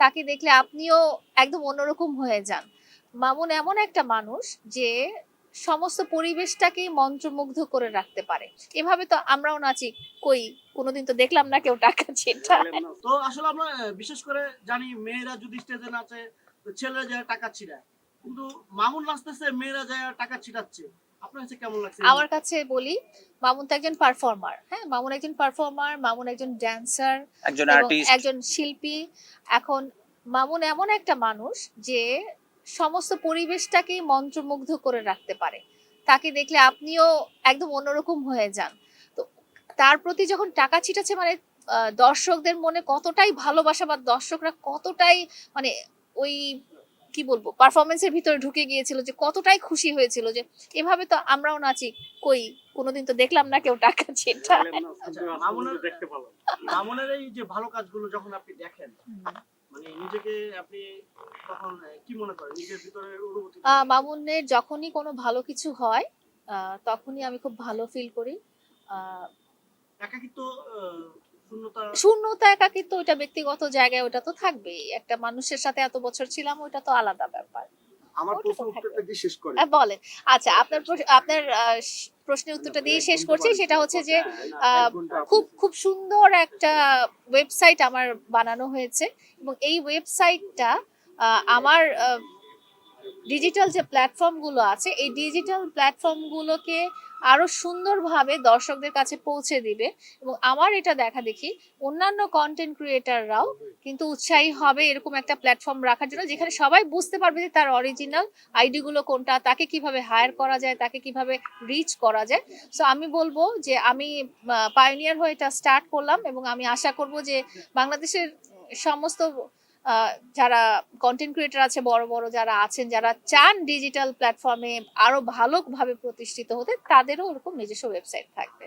তাকে দেখলে আপনিও একদম অন্যরকম হয়ে যান। মামুন এমন একটা মানুষ যে সমস্ত পরিবেশটাকেই মন্ত্রমুগ্ধ করে রাখতে পারে। এভাবে তো আমরাও নাচি, কই? কোনোদিন তো দেখলাম না কেউ টাকা ছেটা তো আসলে আমরা বিশেষ করে জানি মেয়েরা যদি স্টেজে নাচে ছেলেরা যারা টাকা ছিটায় কিন্তু মামুন নাচতেছে মেয়েরা যায় টাকা ছিটাচ্ছে। আপনার কাছে কেমন লাগছে? আমার কাছে বলি মামুন তো একজন পারফর্মার হ্যাঁ? মামুন একজন পারফর্মার মামুন একজন ড্যান্সার একজন আর্টিস্ট একজন শিল্পী। এখন মামুন এমন একটা মানুষ যে সমস্ত পরিবেশটাকেই মন্ত্রমুগ্ধ করে রাখতে পারে। তাকে দেখলে আপনিও একদম অন্যরকম হয়ে যান। তো তার প্রতি যখন টাকা ছিটাচ্ছে মানে আহ, দর্শকদের মনে কতটাই ভালোবাসা বা দর্শকরা কতটাই মানে ওই কি বলব? পারফরমেন্সের ভিতরে ঢুকে গিয়েছিল যে কতটাই খুশি হয়েছিল যে এভাবে তো আমরাও নাচি কই? কোনোদিন তো দেখলাম না কেউ টাকা ছিটা আচ্ছা, মামুনের মামুনের এই যে ভালো কাজগুলো যখন আপনি দেখেন মানে নিজেকে আপনি তখন কি মনে করেন? নিজের ভিতরে অনুভূতি মামুনের যখনই কোনো ভালো কিছু হয় আহ, তখনই আমি খুব ভালো ফিল করি। একাকিত্ব শূন্যতা একাকিত্ব ওটা ব্যক্তিগত জায়গায় ওটা তো থাকবেই। একটা মানুষের সাথে এত বছর ছিলাম ওটা তো আলাদা ব্যাপার। আমার প্রশ্ন উত্তরটা দিয়ে শেষ করে। বলেন। আচ্ছা আপনার আপনার আহ, প্রশ্নের উত্তরটা দিয়ে শেষ করছি। সেটা হচ্ছে যে আহ, খুব খুব সুন্দর একটা ওয়েবসাইট আমার বানানো হয়েছে। এবং এই ওয়েবসাইটটা আমার ডিজিটাল যে প্ল্যাটফর্মগুলো আছে, এই ডিজিটাল প্ল্যাটফর্মগুলোকে আরও সুন্দরভাবে দর্শকদের কাছে পৌঁছে দিবে এবং আমার এটা দেখা দেখি অন্যান্য কন্টেন্ট ক্রিয়েটাররাও কিন্তু উৎসাহী হবে এরকম একটা প্ল্যাটফর্ম রাখার জন্য যেখানে সবাই বুঝতে পারবে যে তার অরিজিনাল আইডিগুলো কোনটা, তাকে কীভাবে হায়ার করা যায়, তাকে কীভাবে রিচ করা যায়। সো আমি বলব যে আমি পায়োনিয়ার হয়ে এটা স্টার্ট করলাম এবং আমি আশা করব যে বাংলাদেশের সমস্ত যারা কন্টেন্ট ক্রিয়েটার আছে, বড় বড় যারা আছেন, যারা চান ডিজিটাল প্ল্যাটফর্মে আরও ভালোভাবে প্রতিষ্ঠিত হতে, তাদেরও ওরকম নিজস্ব ওয়েবসাইট থাকবে।